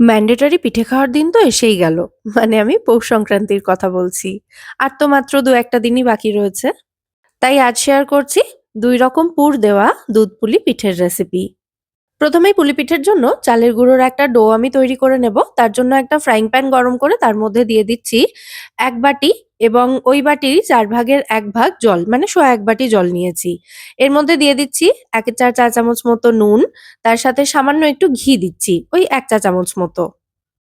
Mandatory পিঠে খাওয়ার দিন তো এসেই গেল। মানে আমি পৌষ সংক্রান্তির কথা বলছি। আর তো মাত্র দু একটা দিনই বাকি রয়েছে। তাই আজ শেয়ার করছি দুই রকম পুর দেওয়া দুধ পুলি পিঠের রেসিপি। প্রথমেই পুলি পিঠের জন্য চালের গুঁড়োর একটা ডো আমি তৈরি করে নেব। তার জন্য একটা ফ্রাইং প্যান গরম করে তার মধ্যে দিয়ে দিচ্ছি এক বাটি এবং ওই বাটিরই চার ভাগের এক ভাগ জল মানে সোয়া এক বাটি জল নিয়েছি। এর মধ্যে দিয়ে দিচ্ছি ১-৪ চা চামচ মতো নুন, তার সাথে সামান্য একটু ঘি দিচ্ছি, ওই এক চা চামচ মতো।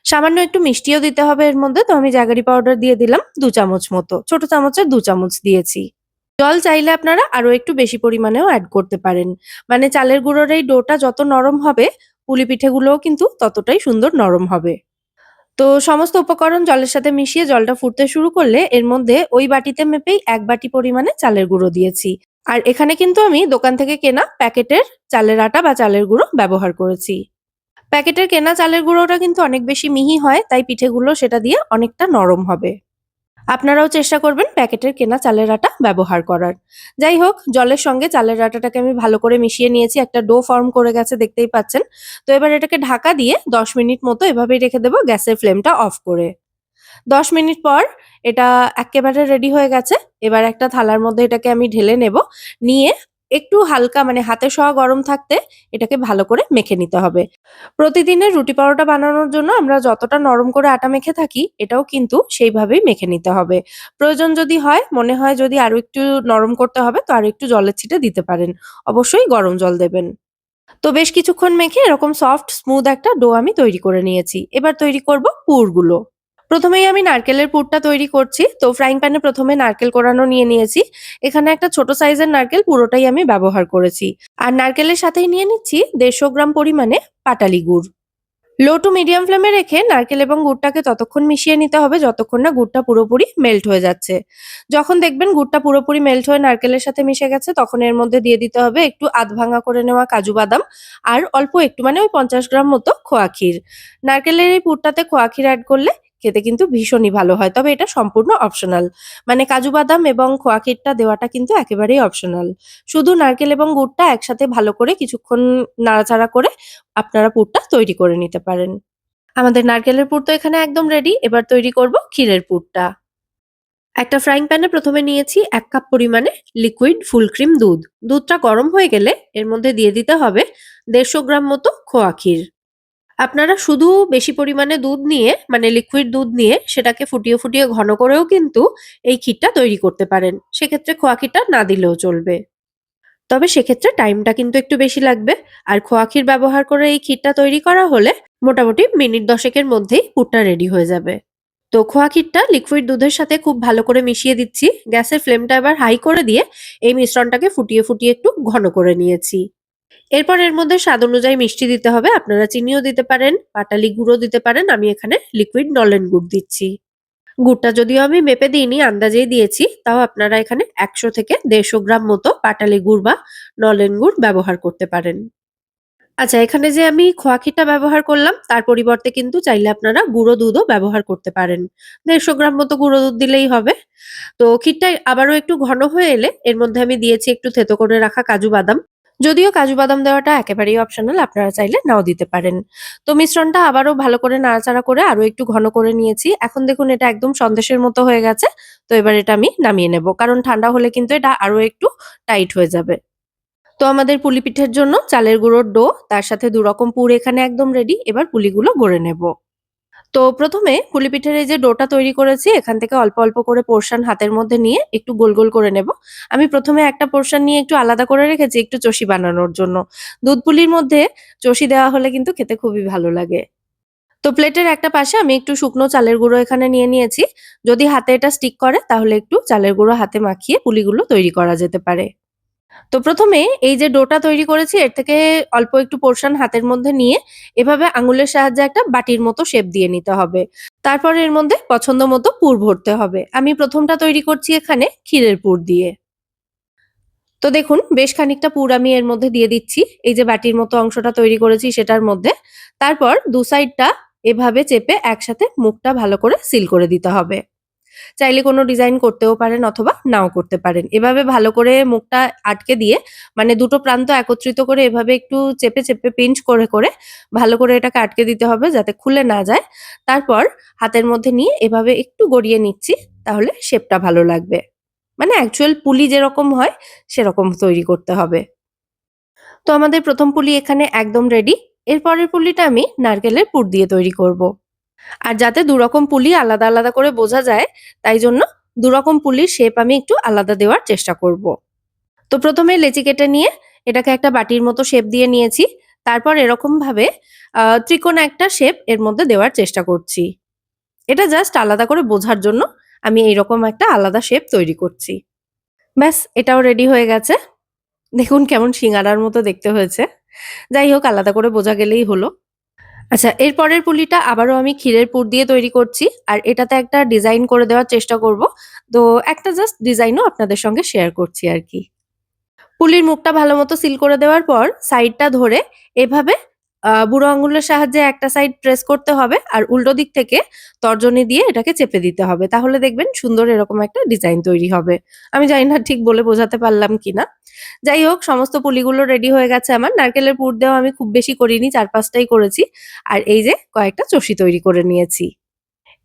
সামান্য একটু মিষ্টিও দিতে হবে এর মধ্যে তো আমি জাগারি পাউডার দিয়ে দিলাম দু চামচ মতো। ছোট চামচের দু চামচ দিয়েছি। জল চাইলে আপনারা আরও একটু বেশি পরিমাণেও অ্যাড করতে পারেন। মানে চালের গুঁড়োর এই ডোটা যত নরম হবে, পুলি পিঠেগুলোও কিন্তু ততটাই সুন্দর নরম হবে। তো সমস্ত উপকরণ জলের সাথে মিশিয়ে জলটা ফুটতে শুরু করলে এর মধ্যে ওই বাটিতে মেপেই এক বাটি পরিমাণে চালের গুঁড়ো দিয়েছি। আর এখানে কিন্তু আমি দোকান থেকে কেনা প্যাকেটের চালের আটা বা চালের গুঁড়ো ব্যবহার করেছি। প্যাকেটের কেনা চালের গুঁড়োটা কিন্তু অনেক বেশি মিহি হয়, তাই পিঠেগুলো সেটা দিয়ে অনেকটা নরম হবে। আপনারাও চেষ্টা করবেন প্যাকেটের কেনা চালের আটা ব্যবহার করার। যাই হোক, জলের সঙ্গে চালের আটাটাকে আমি ভালো করে মিশিয়ে নিয়েছি, একটা ডো ফর্ম করে গেছে, দেখতেই পাচ্ছেন। তো এবার এটাকে ঢাকা দিয়ে ১০ মিনিট মতো এভাবেই রেখে দেব গ্যাসের ফ্লেমটা অফ করে। ১০ মিনিট পর এটা একেবারে রেডি হয়ে গেছে। এবার একটা থালার মধ্যে এটাকে আমি ঢেলে নেব। নিয়ে একটু হালকা মানে হাতে ছোঁয়া গরম থাকতে এটাকে ভালো করে মেখে নিতে হবে। প্রতিদিনের রুটি পরোটা বানানোর জন্য আমরা যতটা নরম করে আটা মেখে থাকি, এটাও কিন্তু সেইভাবেই মেখে নিতে হবে। প্রয়োজন যদি হয়, মনে হয় যদি আরও একটু নরম করতে হবে, তো আরও একটু জলের ছিটে দিতে পারেন। অবশ্যই গরম জল দেবেন। তো বেশ কিছুক্ষণ মেখে এরকম সফট স্মুথ একটা ডো আমি তৈরি করে নিয়েছি। এবার তৈরি করব পুরগুলো। প্রথমেই আমি নারকেলের পুরটা তৈরি করছি। তো ফ্রাইং প্যানে প্রথমে নারকেল কোড়ানো নিয়ে নিয়েছি। এখানে একটা ছোট সাইজের নারকেল পুরোটাই আমি ব্যবহার করেছি। আর নারকেলের সাথেই নিয়ে নিচ্ছি ১৫০ গ্রাম পরিমাণে পাটালি গুড়। লো টু মিডিয়াম ফ্লেমে রেখে নারকেল এবং গুড়টাকে ততক্ষণ মিশিয়ে নিতে হবে যতক্ষণ না গুড়টা পুরোপুরি মেল্ট হয়ে যাচ্ছে। যখন দেখবেন গুড়টা পুরোপুরি মেল্ট হয়ে নারকেলের সাথে মিশে গেছে, তখন এর মধ্যে দিয়ে দিতে হবে একটু আধ ভাঙা করে নেওয়া কাজু বাদাম আর অল্প একটু মানে ওই ৫০ গ্রাম মতো খোয়া ক্ষীর। নারকেলের এই পুরটাতে খোয়া ক্ষীর অ্যাড করলে খেতে কিন্তু ভীষণই ভালো হয়। তবে এটা সম্পূর্ণ অপশনাল। মানে কাজু বাদাম এবং খোয়া ক্ষীরটা দেওয়াটা কিন্তু একেবারেই অপশনাল। শুধু নারকেল এবং গুড়টা একসাথে ভালো করে কিছুক্ষণ নাড়াচাড়া করে আপনারা পুরটা তৈরি করে নিতে পারেন। আমাদের নারকেলের পুর তো এখানে একদম রেডি। এবার তৈরি করব ক্ষীরের পুরটা। একটা ফ্রাইং প্যানে প্রথমে নিয়েছি এক কাপ পরিমাণে লিকুইড ফুল ক্রিম দুধ। দুধটা গরম হয়ে গেলে এর মধ্যে দিয়ে দিতে হবে ১৫০ গ্রাম মতো খোয়া ক্ষীর। আপনারা শুধু বেশি পরিমাণে দুধ নিয়ে মানে লিকুইড দুধ নিয়ে সেটাকে ফুটিয়ে, ফুটিয়ে ঘন করেও কিন্তু এই ক্ষীরটা তৈরি করতে পারেন। সেক্ষেত্রে খোয়া ক্ষীরটা না দিলেও চলবে। তবে সেক্ষেত্রে টাইমটা কিন্তু একটু বেশি লাগবে। আর খোয়া ক্ষীর ব্যবহার করে এই ক্ষীরটা তৈরি করা হলে মোটামুটি মিনিট দশেকের মধ্যেই পুরটা রেডি হয়ে যাবে। তো খোয়া ক্ষীরটা লিকুইড দুধের সাথে খুব ভালো করে মিশিয়ে দিচ্ছি। গ্যাসের ফ্লেমটা এবার হাই করে দিয়ে এই মিশ্রণটাকে ফুটিয়ে, ফুটিয়ে একটু ঘন করে নিয়েছি। এরপর এর মধ্যে স্বাদ অনুযায়ী মিষ্টি দিতে হবে। আপনারা চিনিও দিতে পারেন, পাটালি গুঁড়ো দিতে পারেন। আমি এখানে লিকুইড নলেন গুড় দিচ্ছি। গুড়টা যদিও আমি মেপে দিইনি আন্দাজেই দিয়েছি। তাও আপনারা এখানে ১০০ থেকে ১৫০ গ্রাম মতো পাটালি গুড় বা নলেন গুড় ব্যবহার করতে পারেন। আচ্ছা এখানে যে আমি খোয়া ক্ষীরটা ব্যবহার করলাম তার পরিবর্তে কিন্তু চাইলে আপনারা গুঁড়ো দুধও ব্যবহার করতে পারেন। ১৫০ গ্রাম মতো গুঁড়ো দুধ দিলেই হবে। তো ক্ষীরটা আবারও একটু ঘন হয়ে এলে এর মধ্যে আমি দিয়েছি একটু থেতো করে রাখা কাজু বাদাম। যদিও কাজু বাদাম দেওয়াটা একেবারেই অপশনাল আপনারা চাইলে নাও দিতে পারেন। তো মিশ্রণটা আবারও ভালো করে নাড়াচাড়া করে আরও একটু ঘন করে নিয়েছি। এখন দেখুন এটা একদম সন্দেশের মতো হয়ে গেছে। তো এবার এটা আমি নামিয়ে নেব। কারণ ঠান্ডা হলে কিন্তু এটা আরও একটু টাইট হয়ে যাবে। তো আমাদের পুলি পিঠের জন্য চালের গুঁড়োর ডো, তার সাথে দুরকম পুর এখানে একদম রেডি। এবার পুলিগুলো গড়ে নেব। তো প্রথমে পুলি পিঠের এই যে ডোটা তৈরি করেছি এখান থেকে অল্প, অল্প করে পোরশন হাতের মধ্যে নিয়ে একটু গোল, গোল করে নেব। আমি প্রথমে একটা পোরশন নিয়ে একটু আলাদা করে রেখেছি একটু চষি বানানোর জন্য। দুধ পুলির মধ্যে চষি দেওয়া হলে কিন্তু খেতে খুবই ভালো লাগে। তো প্লেটের একটা পাশে আমি একটু শুকনো চালের গুঁড়ো এখানে নিয়ে নিয়েছি। যদি হাতে এটা স্টিক করে তাহলে একটু চালের গুঁড়ো হাতে মাখিয়ে পুলিগুলো তৈরি করা যেতে পারে। তো প্রথমে এই যে ডোটা তৈরি করেছি, এর থেকে অল্প একটু পোরশন হাতের মধ্যে নিয়ে এভাবে আঙুলের সাহায্যে একটা বাটির মতো শেপ দিয়ে নিতে হবে। তারপর এর মধ্যে পছন্দ মতো পুর ভরতে হবে। আমি প্রথমটা তৈরি করছি এখানে ক্ষীরের পুর দিয়ে। তো দেখুন, বেশ খানিকটা পুর আমি এর মধ্যে দিয়ে দিচ্ছি। এই যে বাটির মতো অংশটা তৈরি করেছি সেটার মধ্যে। তারপর দু সাইডটা এভাবে চেপে একসাথে মুখটা ভালো করে সিল করে দিতে হবে। চাইলে কোনো ডিজাইন করতেও পারেন অথবা নাও করতে পারেন। এভাবে ভালো করে মুখটা আটকে দিয়ে মানে দুটো প্রান্ত একত্রিত করে এভাবে একটু চেপে চেপে পিঞ্চ করে করে ভালো করে এটাকে আটকে দিতে হবে যাতে খুলে না যায়। তারপর হাতের মধ্যে নিয়ে এভাবে একটু গড়িয়ে নিচ্ছি, তাহলে শেপটা ভালো লাগবে। মানে অ্যাকচুয়াল পুলি যেরকম হয়, সেরকম তৈরি করতে হবে। তো আমাদের প্রথম পুলি এখানে একদম রেডি এরপরের পুলিটা আমি নারকেলের পুর দিয়ে তৈরি করব। আর যাতে দুরকম পুলি আলাদা আলাদা করে বোঝা যায় তাই জন্য দুরকম পুলির শেপ আমি একটু আলাদা দেওয়ার চেষ্টা করব। তো প্রথমে লেচি কেটে নিয়ে এটাকে একটা বাটির মতো শেপ দিয়ে নিয়েছি তারপর এরকম ভাবে আহ, ত্রিকোণ একটা শেপ এর মধ্যে দেওয়ার চেষ্টা করছি। এটা জাস্ট আলাদা করে বোঝার জন্য আমি এইরকম একটা আলাদা শেপ তৈরি করছি। ব্যাস এটাও রেডি হয়ে গেছে। দেখুন কেমন সিঙ্গারার মতো দেখতে হয়েছে। যাই হোক আলাদা করে বোঝা গেলেই হলো। আচ্ছা এর পরের পুলিটা আবারও আমি ক্ষীরের পুর দিয়ে তৈরি করছি আর এটাতে একটা ডিজাইন করে দেওয়ার চেষ্টা করব। তো একটা জাস্ট ডিজাইনও আপনাদের সঙ্গে শেয়ার করছি আর কি। পুলির মুখটা ভালো মতো সিল করে দেওয়ার পর সাইডটা ধরে এভাবে বুড়ো আঙুলের সাহায্যে একটা সাইড প্রেস করতে হবে আর উল্টো দিক থেকে তর্জনী দিয়ে এটাকে চেপে দিতে হবে। তাহলে দেখবেন সুন্দর এরকম একটা ডিজাইন তৈরি হবে। আমি জানি না ঠিক বলে বোঝাতে পারলাম কিনা। যাই হোক, সমস্ত পুলিগুলো রেডি হয়ে গেছে আমার। নারকেলের পুর দেওয়া আমি খুব বেশি করিনি, চার পাঁচটাই করেছি। আর এই যে কয়েকটা চষি তৈরি করে নিয়েছি।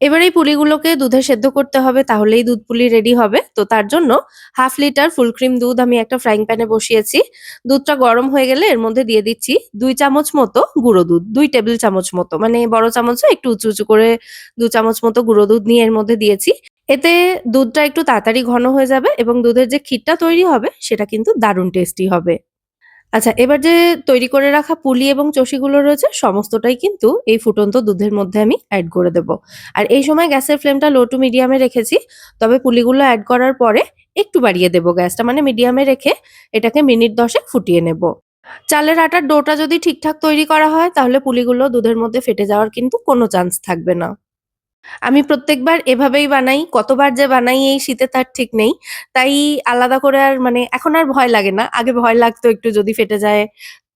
এবার এই পুলিগুলোকে দুধে সেদ্ধ করতে হবে, তাহলেই দুধ পুলি রেডি হবে। তো তার জন্য হাফ লিটার ফুল ক্রিম দুধ আমি একটা ফ্রাইং প্যানে বসিয়েছি। দুধটা গরম হয়ে গেলে এর মধ্যে দিয়ে দিচ্ছি দুই চামচ মতো গুঁড়ো দুধ, দুই টেবিল চামচ মতো। মানে বড় চামচে একটু উঁচু উঁচু করে দু চামচ মতো গুঁড়ো দুধ নিয়ে এর মধ্যে দিয়েছি। এতে দুধটা একটু তাড়াতাড়ি ঘন হয়ে যাবে এবং দুধের যে ক্ষীরটা তৈরি হবে, সেটা কিন্তু দারুণ টেস্টি হবে। আচ্ছা এবার যে তৈরি করে রাখা পুলি এবং চষিগুলো রয়েছে, সমস্তটাই কিন্তু এই ফুটন্ত দুধের মধ্যে আমি অ্যাড করে দেব। আর এই সময় গ্যাসের ফ্লেমটা লো টু মিডিয়ামে রেখেছি, তবে পুলিগুলো অ্যাড করার পরে একটু বাড়িয়ে দেবো গ্যাসটা মানে মিডিয়ামে রেখে এটাকে মিনিট দশেক ফুটিয়ে নেব। চালের আটার ডোটা যদি ঠিকঠাক তৈরি করা হয়, তাহলে পুলিগুলো দুধের মধ্যে ফেটে যাওয়ার কিন্তু কোনো চান্স থাকবে না। আমি প্রত্যেকবার এভাবেই বানাই, কতবার যে বানাই, এই শীতে তার ঠিক নেই। তাই আলাদা করে আর মানে এখন আর ভয় লাগে না, আগে ভয় লাগতো একটু যদি ফেটে যায়।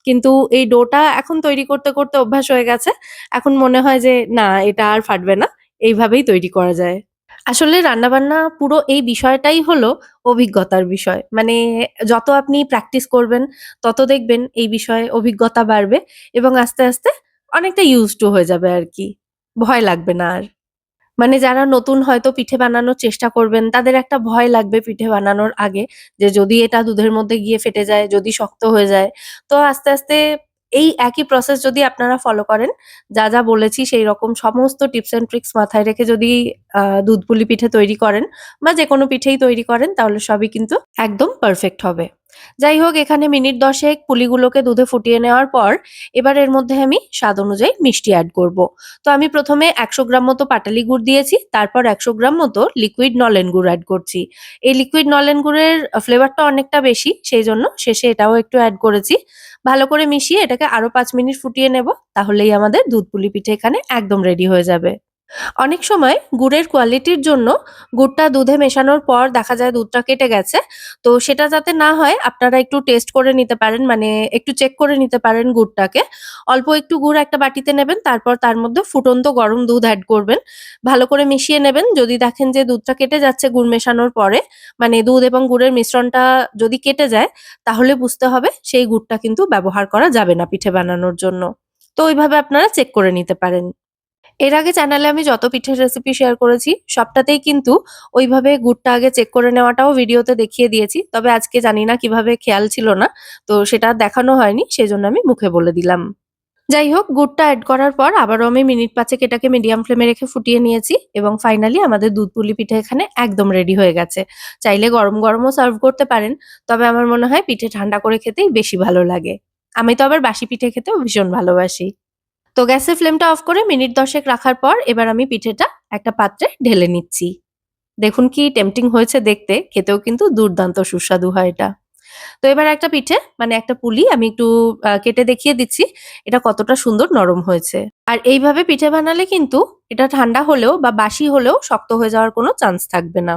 কিন্তু এই ডোটা এখন তৈরি করতে করতে অভ্যাস হয়ে গেছে। এখন মনে হয় যে, না, এটা আর ফাটবে না, এইভাবেই তৈরি করা যায়। আসলে রান্নাবান্না পুরো এই বিষয়টাই হলো অভিজ্ঞতার বিষয়। মানে যত আপনি প্র্যাকটিস করবেন, তত দেখবেন এই বিষয়ে অভিজ্ঞতা বাড়বে এবং আস্তে আস্তে অনেকটা ইউজ টু হয়ে যাবে আর কি। ভয় লাগবে না আর। মানে যারা নতুন হয়তো পিঠে বানানোর চেষ্টা করবেন, তাদের একটা ভয় লাগবে পিঠে বানানোর আগে যে যদি এটা দুধের মধ্যে গিয়ে ফেটে যায়, যদি শক্ত হয়ে যায়। তো আস্তে আস্তে এই একই প্রসেস যদি আপনারা ফলো করেন, যা যা বলেছি সেই রকম সমস্ত টিপস এন্ড ট্রিক্স মাথায় রেখে যদি দুধ পুলি পিঠে তৈরি করেন বা যে কোনো পিঠেই তৈরি করেন, তাহলে সবই কিন্তু একদম পারফেক্ট হবে। যাই হোক এখানে মিনিট দশেক পুলিগুলোকে দুধে ফুটিয়ে নেওয়ার পর এবার এর মধ্যে আমি স্বাদ অনুযায়ী মিষ্টি অ্যাড করব। তো আমি প্রথমে একশো গ্রাম মতো পাটালি গুড় দিয়েছি, তারপর একশো গ্রাম মতো লিকুইড নলেন গুড় অ্যাড করছি। এই লিকুইড নলেন গুড়ের ফ্লেভারটা অনেকটা বেশি, সেই জন্য শেষে এটাও একটু অ্যাড করেছি। ভালো করে মিশিয়ে এটাকে আরও পাঁচ মিনিট ফুটিয়ে নেব, তাহলেই আমাদের দুধ পুলি পিঠে এখানে একদম রেডি হয়ে যাবে। অনেক সময় গুড়ের কোয়ালিটির জন্য গুড়টা দুধে মেশানোর পর দেখা যায় দুধটা কেটে গেছে। তো সেটা যাতে না হয়, আপনারা একটু টেস্ট করে নিতে পারেন মানে একটু চেক করে নিতে পারেন গুড়টাকে। অল্প একটু গুড় একটা বাটিতে নেবেন, তারপর তার মধ্যে ফুটন্ত গরম দুধ অ্যাড করবেন। ভালো করে মিশিয়ে নেবেন। যদি দেখেন যে দুধটা কেটে যাচ্ছে গুড় মেশানোর পরে মানে দুধ এবং গুড়ের মিশ্রণটা যদি কেটে যায়, তাহলে বুঝতে হবে সেই গুড়টা কিন্তু ব্যবহার করা যাবে না পিঠে বানানোর জন্য। তো ওইভাবে আপনারা চেক করে নিতে পারেন। এর আগে চ্যানেলে আমি যত পিঠের রেসিপি শেয়ার করেছি, সবটাতেই কিন্তু ওইভাবে গুড়টা আগে চেক করে নেওয়াটাও ভিডিওতে দেখিয়ে দিয়েছি। তবে আজকে জানি না কীভাবে খেয়াল ছিল না, তো সেটা দেখানো হয়নি, সেজন্য আমি মুখে বলে দিলাম। যাই হোক, গুড়টা অ্যাড করার পর আবারও আমি মিনিট পাঁচেক এটাকে মিডিয়াম ফ্লেমে রেখে ফুটিয়ে নিয়েছি এবং ফাইনালি আমাদের দুধ পুলি পিঠে এখানে একদম রেডি হয়ে গেছে। চাইলে গরম গরমও সার্ভ করতে পারেন, তবে আমার মনে হয় পিঠে ঠান্ডা করে খেতেই বেশি ভালো লাগে। আমি তো আবার বাসি পিঠে খেতেও ভীষণ ভালোবাসি। তো গ্যাসের ফ্লেমটা অফ করে মিনিট দশেক রাখার পর এবার আমি পিঠেটা একটা পাত্রে ঢেলে নিচ্ছি। দেখুন কি টেম্পটিং হয়েছে দেখতে, খেতেও কিন্তু দুর্দান্ত সুস্বাদু হয় এটা। তো এবার একটা পিঠে মানে একটা পুলি আমি একটু কেটে দেখিয়ে দিচ্ছি, এটা কতটা সুন্দর নরম হয়েছে। আর এইভাবে পিঠে বানালে কিন্তু এটা ঠান্ডা হলেও বা বাসি হলেও শক্ত হয়ে যাওয়ার কোনো চান্স থাকবে না।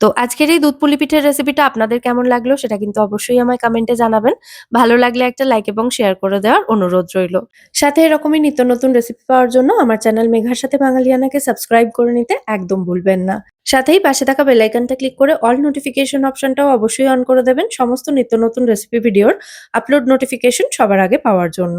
তো আজকের এই দুধ পুলি পিঠের রেসিপিটা আপনাদের কেমন লাগল সেটা কিন্তু অবশ্যই আমায় কমেন্টে জানাবেন। ভালো লাগলে একটা লাইক এবং শেয়ার করে দেওয়ার অনুরোধ রইল। সাথে এরকমই নিত্য নতুন রেসিপি পাওয়ার জন্য আমার চ্যানেল মেঘার সাথে বাঙালিয়ানাকে সাবস্ক্রাইব করে নিতে একদম ভুলবেন না। সাথেই পাশে থাকা বেল আইকনটা ক্লিক করে অল নোটিফিকেশন অপশনটাও অবশ্যই অন করে দেবেন সমস্ত নিত্য নতুন রেসিপি ভিডিওর আপলোড নোটিফিকেশন সবার আগে পাওয়ার জন্য।